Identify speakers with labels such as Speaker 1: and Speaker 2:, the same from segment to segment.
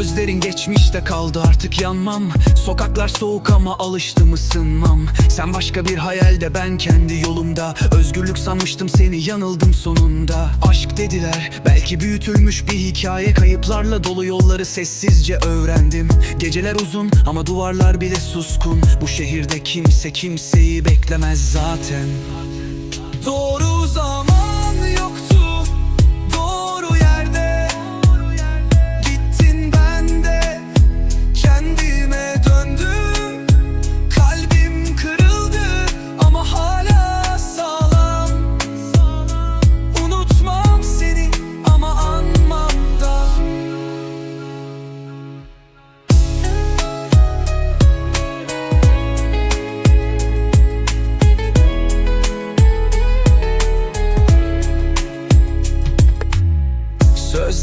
Speaker 1: Gözlerin geçmişte kaldı artık yanmam. Sokaklar soğuk ama alıştım ısınmam. Sen başka bir hayalde ben kendi yolumda. Özgürlük sanmıştım seni yanıldım sonunda. Aşk dediler belki büyütülmüş bir hikaye. Kayıplarla dolu yolları sessizce öğrendim. Geceler uzun ama duvarlar bile suskun. Bu şehirde kimse kimseyi beklemez zaten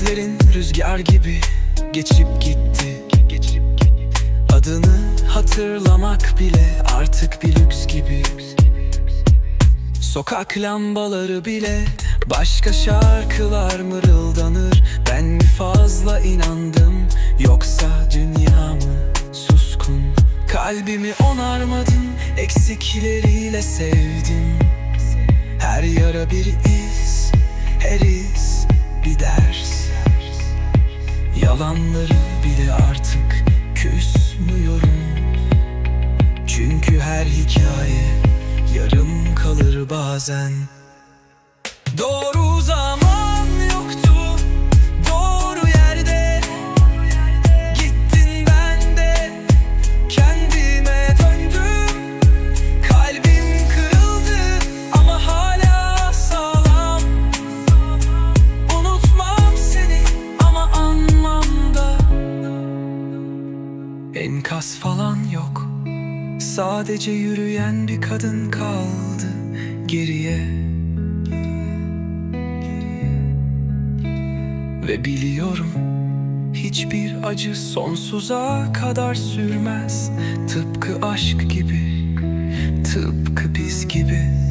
Speaker 1: Sözlerin rüzgar gibi geçip gitti. Adını hatırlamak bile artık bir lüks gibi. Sokak lambaları bile başka şarkılar mırıldanır. Ben mi fazla inandım yoksa dünya mı suskun? Kalbimi onarmadın eksikleriyle sevdim Her yara bir iz, her iz bir ders Yalanları bile artık küsmüyorum. Çünkü her hikaye yarım kalır bazen. Doğru Enkaz falan yok. Sadece yürüyen bir kadın kaldı geriye. Ve biliyorum hiçbir acı sonsuza kadar sürmez. Tıpkı aşk gibi, tıpkı biz gibi